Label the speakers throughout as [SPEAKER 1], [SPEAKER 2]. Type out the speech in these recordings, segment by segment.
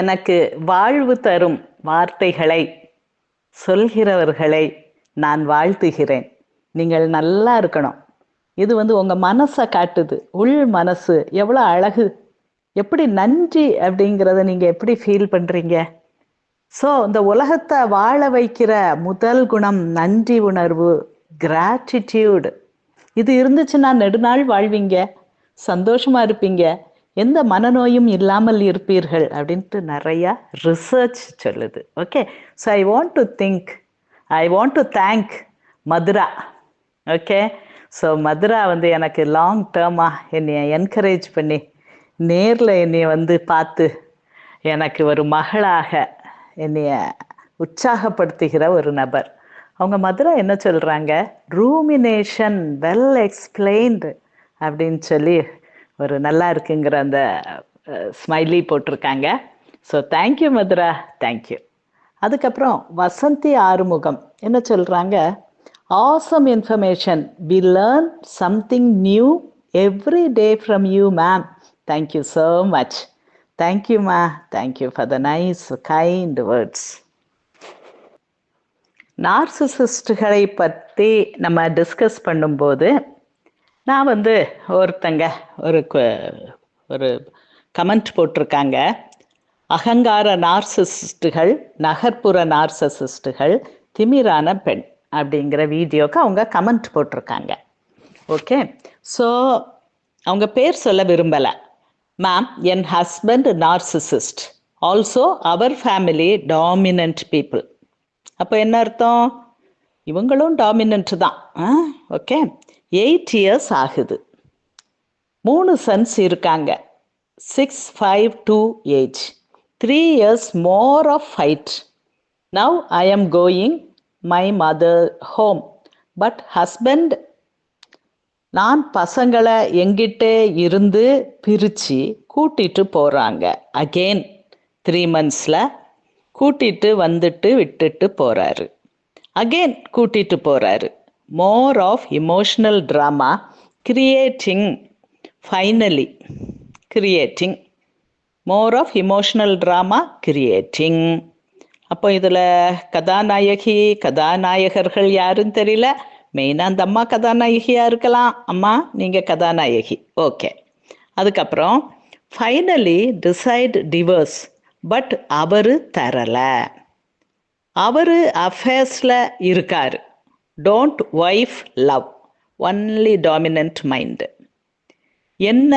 [SPEAKER 1] எனக்கு வாழ்வு தரும் வார்த்தைகளை சொல்கிறவர்களை நான் வாழ்த்துகிறேன். நீங்கள் நல்லா இருக்கணும். இது வந்து உங்கள் மனசை காட்டுது. உள் மனசு எவ்வளோ அழகு. எப்படி நன்றி அப்படிங்கிறத நீங்கள் எப்படி ஃபீல் பண்ணுறீங்க ஸோ இந்த உலகத்தை வாழ வைக்கிற முதல் குணம் நன்றி உணர்வு கிராட்டிடியூடு இது இருந்துச்சுன்னா நெடுநாள் வாழ்வீங்க. சந்தோஷமாக இருப்பீங்க. எந்த மனநோயும் இல்லாமல் இருப்பீர்கள் அப்படின்ட்டு நிறையா ரிசர்ச் சொல்லுது. Okay so I want to think I want to thank Madhura. Okay so Madhura வந்து எனக்கு லாங் டேர்மாக என்னை என்கரேஜ் பண்ணி நேரில் என்னை வந்து பார்த்து எனக்கு ஒரு மகளாக என்னைய உற்சாகப்படுத்துகிற ஒரு நபர். அவங்க மதுரா என்ன சொல்கிறாங்க ரூமினேஷன் வெல் எக்ஸ்பிளைன்டு அப்படின்னு சொல்லி ஒரு நல்லா இருக்குங்கிற அந்த ஸ்மைலி போட்டிருக்காங்க. So thank you Mathura. தேங்க்யூ அதுக்கப்புறம் வசந்தி ஆறுமுகம். என்ன சொல்கிறாங்க awesome information we learn something new every day from you ma'am thank you so much தேங்க்யூம்மா thank you for the nice kind words நார்சிசிஸ்டுகளை பற்றி நம்ம டிஸ்கஸ் பண்ணும்போது நான் வந்து ஒருத்தங்க ஒரு ஒரு கமெண்ட் போட்டிருக்காங்க. அகங்கார நார்சசிஸ்டுகள் நகர்ப்புற நார்சசிஸ்டுகள் திமிரான பெண் அப்படிங்கிற வீடியோக்கு அவங்க கமெண்ட் போட்டிருக்காங்க. ஓகே ஸோ அவங்க பேர் சொல்ல விரும்பலை. மேம் என் ஹஸ்பண்ட் நார்சிசிஸ்ட் ஆல்சோ அவர் ஃபேமிலி டாமினன்ட் பீப்புள் அப்போ என்ன அர்த்தம்? இவங்களும் டாமினன்ட் தான். ஓகே எயிட் இயர்ஸ் ஆகுது. மூணு சன்ஸ் இருக்காங்க. Six five two age three years more of fight. Now I am going my mother home. But husband நான் பசங்களை எங்கிட்டே இருந்து பிரித்து கூட்டிட்டு போகிறாங்க அகெயின் த்ரீ மந்த்ஸில் கூட்டிட்டு வந்துட்டு விட்டுட்டு போகிறாரு அகெயின் கூட்டிட்டு போகிறாரு more of emotional drama creating finally creating more of emotional drama creating அப்போ இதில் கதாநாயகி கதாநாயகர்கள் யாருன்னு தெரியல? மெயினாக அந்த அம்மா கதாநாயகியாக இருக்கலாம். அம்மா நீங்கள் கதாநாயகி. ஓகே அதுக்கப்புறம் ஃபைனலி டிசைட் டிவர்ஸ் பட் அவர் தரலை. அவர் அஃபேர்ஸில் இருக்கார். Don't wife love only dominant mind என்ன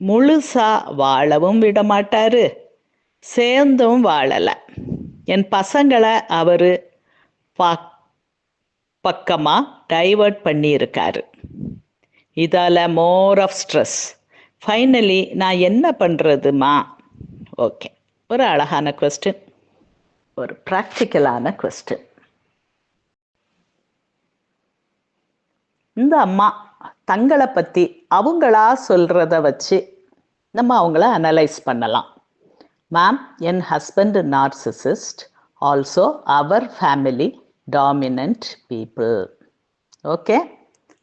[SPEAKER 1] முழுசா வாழவும் விட மாட்டாரு? சேர்ந்தும் வாழலை. என் பசங்களை அவர் பா பக்கமாக டைவர்ட் பண்ணியிருக்காரு. இதால் மோர் ஆஃப் ஸ்ட்ரெஸ் ஃபைனலி நான் என்ன பண்ணுறதுமா ஓகே ஒரு அழகான கொஸ்டின் ஒரு ப்ராக்டிக்கலான கொஸ்டின் இந்த அம்மா தங்களை பற்றி அவங்களா சொல்கிறத வச்சு நம்ம அவங்கள அனலைஸ் பண்ணலாம். மேம் என் ஹஸ்பண்ட் நார்சிசிஸ்ட் ஆல்சோ அவர் ஃபேமிலி டாமினன்ட் பீப்புள் ஓகே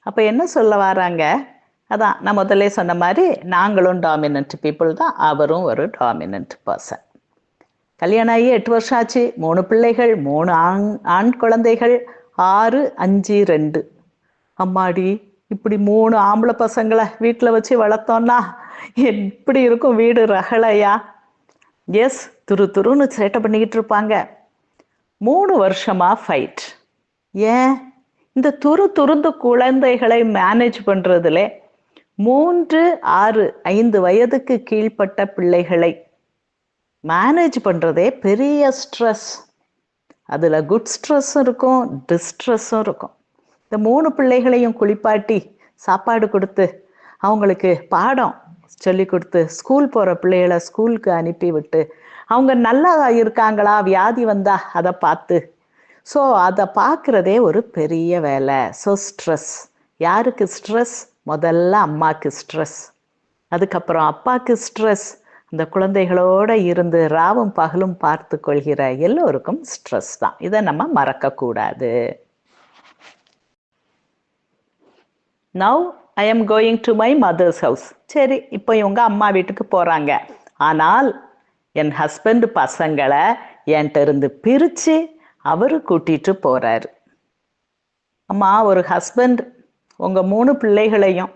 [SPEAKER 1] அப்போ என்ன சொல்ல வராங்க? அதான் நான் முதல்ல சொன்ன மாதிரி நாங்களும் டாமினன்ட் பீப்புள் தான் அவரும் ஒரு டாமினன்ட் பர்சன் கல்யாணம் ஆகி எட்டு வருஷம் ஆச்சு. மூணு பிள்ளைகள் மூணு ஆண் ஆண் குழந்தைகள் ஆறு அஞ்சு ரெண்டு. அம்மாடி இப்படி மூணு ஆம்பளை பசங்களை வீட்டில் வச்சு வளர்த்தோன்னா எப்படி இருக்கும் வீடு ரகளையா எஸ் துரு துருன்னு சேட்டை பண்ணிக்கிட்டு இருப்பாங்க. மூணு வருஷமா ஃபைட் ஏன்? இந்த துரு துருந்து குழந்தைகளை மேனேஜ் பண்ணுறதுல மூன்று ஆறு ஐந்து வயதுக்கு கீழ்ப்பட்ட பிள்ளைகளை மேனேஜ் பண்ணுறதே பெரிய ஸ்ட்ரெஸ் அதில் குட் ஸ்ட்ரெஸ்ஸும் இருக்கும் டிஸ்ட்ரெஸ்ஸும் இருக்கும். இந்த மூணு பிள்ளைகளையும் குளிப்பாட்டி சாப்பாடு கொடுத்து அவங்களுக்கு பாடம் சொல்லி கொடுத்து ஸ்கூல் போகிற பிள்ளைகளை ஸ்கூலுக்கு அனுப்பி விட்டு அவங்க நல்லா இருக்காங்களா? வியாதி வந்தா அதை பார்த்து. ஸோ அதை பார்க்குறதே ஒரு பெரிய வேலை. ஸோ ஸ்ட்ரெஸ் யாருக்கு ஸ்ட்ரெஸ் முதல்ல அம்மாவுக்கு ஸ்ட்ரெஸ் அதுக்கப்புறம் அப்பாவுக்கு ஸ்ட்ரெஸ் அந்த குழந்தைகளோட இருந்து ராவும் பகலும் பார்த்து கொள்கிற எல்லோருக்கும் ஸ்ட்ரெஸ் தான். இதை நம்ம மறக்கக்கூடாது. Now I am going to my mother's house சரி இப்போ இவங்க அம்மா வீட்டுக்கு போகிறாங்க ஆனால் என் ஹஸ்பண்ட் பசங்களை என்கிட்ட இருந்து பிரித்து அவர் கூட்டிட்டு போகிறாரு அம்மா ஒரு ஹஸ்பண்ட் உங்கள் மூணு பிள்ளைகளையும்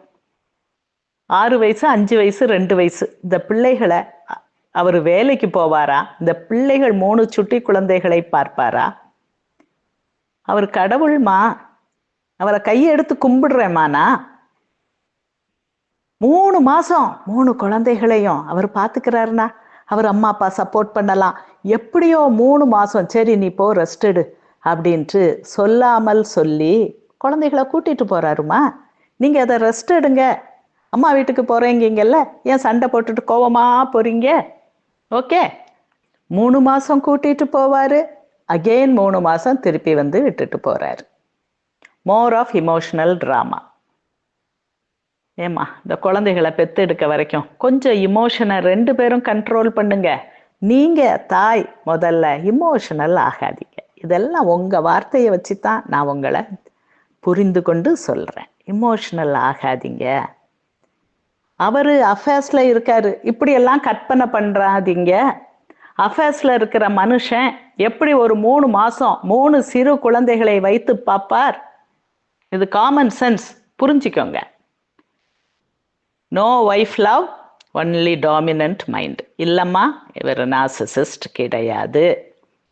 [SPEAKER 1] ஆறு வயசு அஞ்சு வயசு ரெண்டு வயசு இந்த பிள்ளைகளை அவர் வேலைக்கு போவாரா? இந்த பிள்ளைகள் மூணு சுட்டி குழந்தைகளை பார்ப்பாரா? அவர் கடவுள்மா அவரை கையை எடுத்து கும்பிடுறேம்மாண்ணா. மூணு மாசம் மூணு குழந்தைகளையும் அவர் பார்த்துக்கிறாருனா அவர் அம்மா அப்பா சப்போர்ட் பண்ணலாம். எப்படியோ மூணு மாசம் சரி நீ போ ரெஸ்ட் எடு அப்படின்ட்டு சொல்லாமல் சொல்லி குழந்தைகளை கூட்டிட்டு போறாருமா. நீங்க அதை ரெஸ்ட் எடுங்க. அம்மா வீட்டுக்கு போறீங்கல்ல ஏன் சண்டை போட்டுட்டு கோவமா போறீங்க? ஓகே. மூணு மாசம் கூட்டிட்டு போவாரு. அகெயின் மூணு மாசம் திருப்பி வந்து விட்டுட்டு போறாரு. மோர் ஆஃப் இமோஷனல் ட்ராமா ஏம்மா இந்த குழந்தைகளை பெத்தெடுக்க வரைக்கும் கொஞ்சம் இமோஷனை ரெண்டு பேரும் கண்ட்ரோல் பண்ணுங்க. நீங்க தாய் முதல்ல இமோஷனல் ஆகாதீங்க. இதெல்லாம் உங்க வார்த்தையை வச்சு தான் நான் உங்களை புரிந்து கொண்டு சொல்றேன். இமோஷனல் ஆகாதீங்க. அவரு அஃபேர்ஸ்ல இருக்காரு. இப்படியெல்லாம் கற்பனை பண்றாதீங்க. அஃபேர்ஸ்ல இருக்கிற மனுஷன் எப்படி ஒரு மூணு மாசம் மூணு சிறு குழந்தைகளை வைத்து பார்ப்பார்? இது காமன் சென்ஸ் புரிஞ்சுக்கோங்க. No wife love only dominant mind இல்லைம்மா இவர் நாசிசிஸ்ட் கிடையாது.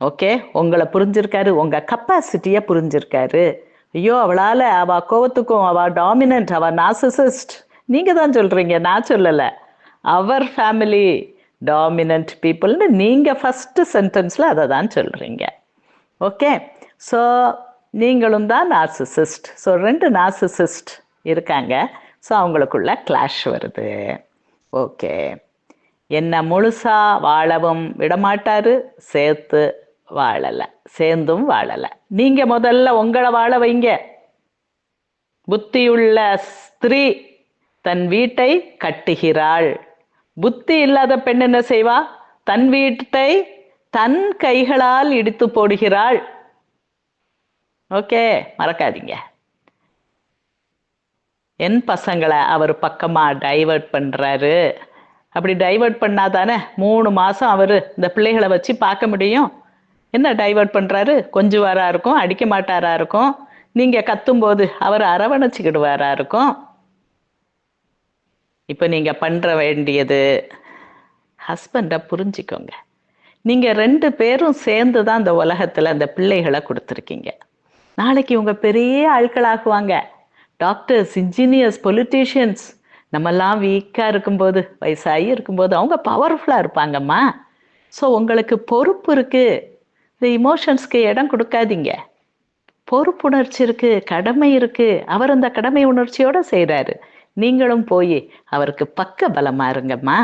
[SPEAKER 1] ஓகே உங்களை புரிஞ்சிருக்காரு உங்கள் கப்பாசிட்டியை புரிஞ்சிருக்காரு. ஐயோ அவளால் அவ கோவத்துக்கும் அவ டாமினன்ட் அவ நாசிசிஸ்ட் நீங்கள் தான் சொல்கிறீங்க நான் சொல்லலை. அவர் ஃபேமிலி டாமினன்ட் பீப்புள்னு நீங்கள் ஃபஸ்ட்டு சென்டென்ஸில் அதை தான் சொல்கிறீங்க ஓகே ஸோ நீங்களும் தான் நார்சிசிஸ்ட் ஸோ ரெண்டு நார்சிசிஸ்ட் இருக்காங்க. ஸோ அவங்களுக்குள்ள கிளாஷ் வருது. ஓகே என்ன முழுசா வாழவும் விடமாட்டாரு? சேர்த்து வாழலை. சேர்ந்தும் வாழலை. நீங்க முதல்ல உங்களை வாழ வைங்க. புத்தியுள்ள ஸ்திரீ தன் வீட்டை கட்டுகிறாள். புத்தி இல்லாத பெண் என்ன செய்வா? தன் வீட்டை தன் கைகளால் இடித்து போடுகிறாள். ஓகே மறக்காதீங்க. என் பசங்களை அவர் பக்கமாக டைவர்ட் பண்ணுறாரு அப்படி டைவர்ட் பண்ணாதானே மூணு மாதம் அவர் இந்த பிள்ளைகளை வச்சு பார்க்க முடியும். என்ன டைவர்ட் பண்றாரு? கொஞ்சுவாரா இருக்கும் அடிக்க மாட்டாரா இருக்கும். நீங்கள் கத்தும்போது அவர் அரவணைச்சிக்கிடுவாரா இருக்கும். இப்போ நீங்கள் பண்ணுற வேண்டியது. ஹஸ்பண்டை புரிஞ்சுக்கோங்க. நீங்கள் ரெண்டு பேரும் சேர்ந்து தான் அந்த உலகத்தில் அந்த பிள்ளைகளை கொடுத்துருக்கீங்க. நாளைக்கு இவங்க பெரிய ஆட்களாகுவாங்க. டாக்டர்ஸ் இன்ஜினியர்ஸ் பொலிட்டீஷியன்ஸ் நம்மெல்லாம் வீக்காக இருக்கும்போது வயசாகி இருக்கும்போது அவங்க பவர்ஃபுல்லாக இருப்பாங்கம்மா. ஸோ உங்களுக்கு பொறுப்பு இருக்குது இந்த இமோஷன்ஸ்க்கு இடம் கொடுக்காதீங்க. பொறுப்புணர்ச்சி இருக்குது கடமை இருக்குது அவர் அந்த கடமை உணர்ச்சியோடு செய்கிறாரு நீங்களும் போய் அவருக்கு பக்க பலமா இருங்கம்மா.